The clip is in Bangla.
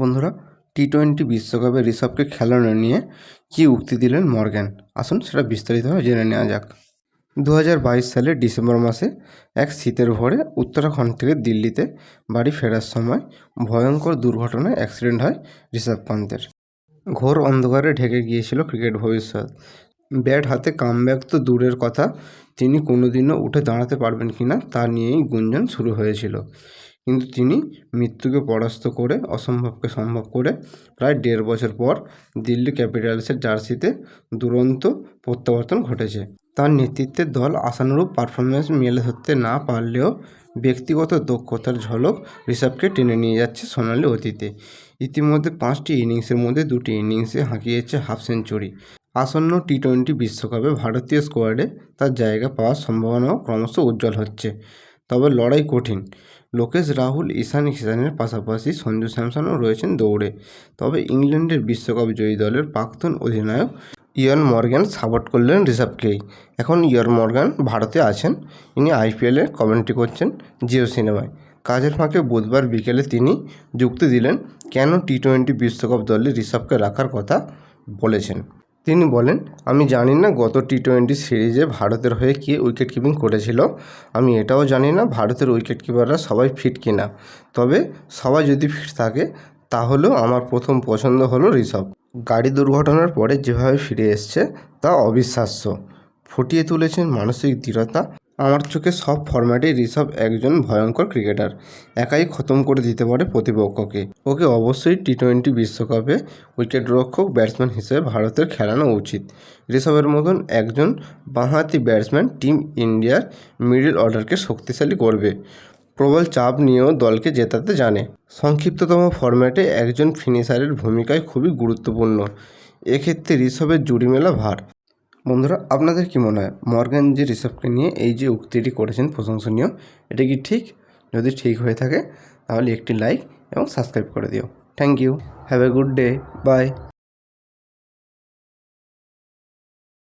বন্ধুরা টি টোয়েন্টি বিশ্বকাপে ঋষভকে খেলানো নিয়ে কী উক্তি দিলেন মর্গ্যান? আসুন সেটা বিস্তারিতভাবে জেনে নেওয়া যাক। দু হাজার বাইশ সালের ডিসেম্বর মাসে এক শীতের ভোরে উত্তরাখণ্ড থেকে দিল্লিতে বাড়ি ফেরার সময় ভয়ঙ্কর দুর্ঘটনায় অ্যাক্সিডেন্ট হয় ঋষভ পান্তের। ঘোর অন্ধকারে ঢেকে গিয়েছিল ক্রিকেট ভবিষ্যৎ। ব্যাট হাতে কামব্যাক তো দূরের কথা, তিনি কোনোদিনও উঠে দাঁড়াতে পারবেন কিনা তা নিয়েই গুঞ্জন শুরু হয়েছিল। কিন্তু তিনি মৃত্যুকে পরাস্ত করে, অসম্ভবকে সম্ভব করে প্রায় দেড় বছর পর দিল্লি ক্যাপিটালসের জার্সিতে দুরন্ত প্রত্যাবর্তন ঘটেছে। তার নেতৃত্বের দল আশানুরূপ পারফরমেন্স মেলে ধরতে না পারলেও ব্যক্তিগত দক্ষতার ঝলক ঋষভকে টেনে নিয়ে যাচ্ছে সোনালি অতীতে। ইতিমধ্যে পাঁচটি ইনিংসের মধ্যে দুটি ইনিংসে হাঁকিয়েছে হাফ সেঞ্চুরি। আসন্ন টি টোয়েন্টি বিশ্বকাপে ভারতীয় স্কোয়াডে তার জায়গা পাওয়ার সম্ভাবনাও ক্রমশ উজ্জ্বল হচ্ছে। তবে লড়াই কঠিন। লোকেশ, রাহুল, ঈশান কিষানের পাশাপাশি সঞ্জু স্যামসনও রয়েছেন দৌড়ে। তবে ইংল্যান্ডের বিশ্বকাপ জয়ী দলের প্রাক্তন অধিনায়ক ইয়ন মর্গ্যান সাপোর্ট করলেন ঋষভকেই এখন ইয়ন মর্গ্যান ভারতে আছেন। ইনি আইপিএলে কমেন্ট্রি করছেন জিও সিনেমায়। কাজের ফাঁকে বুধবার বিকেলে তিনি যুক্তি দিলেন, কেন টি টোয়েন্টি বিশ্বকাপ দলে ঋষভকে রাখার কথা বলেছেন? তিনি বলেন, আমি জানি না গত টি টোয়েন্টি সিরিজে ভারতের হয়ে কে উইকেট কিপিং করেছিল। আমি এটাও জানি না ভারতের উইকেট কিপাররা সবাই ফিট কিনা। তবে সবাই যদি ফিট থাকে, তাহলেও আমার প্রথম পছন্দ হলো ঋষভ। গাড়ি দুর্ঘটনার পরে যেভাবে ফিরে এসছে, তা অবিশ্বাস্য। ফুটিয়ে তুলেছেন মানসিক দৃঢ়তা আমার চোখে সব ফরম্যাটেই ঋষভ একজন ভয়ঙ্কর ক্রিকেটার একাই খতম করে দিতে পারে প্রতিপক্ষকে। ওকে অবশ্যই টি টোয়েন্টি বিশ্বকাপে উইকেটরক্ষক ব্যাটসম্যান হিসেবে ভারতের খেলানো উচিত। ঋষভের মতন একজন বাঁহাতি ব্যাটসম্যান টিম ইন্ডিয়ার মিডল অর্ডারকে শক্তিশালী করবে। প্রবল চাপ নিয়েও দলকে জেতাতে জানে। সংক্ষিপ্ততম ফরম্যাটে একজন ফিনিশারের ভূমিকায় খুবই গুরুত্বপূর্ণ। এক্ষেত্রে ঋষভের জুড়ি মেলা ভার। বন্ধুরা, আপনাদের কি মনে হয় মর্গান যে ঋষভকে নিয়ে এই যে উক্তিটি করেছেন প্রশংসনীয়, এটা কি ঠিক? যদি ঠিক হয়ে থাকে, তাহলে একটি লাইক এবং সাবস্ক্রাইব করে দিও। Thank you. Have a good day. Bye.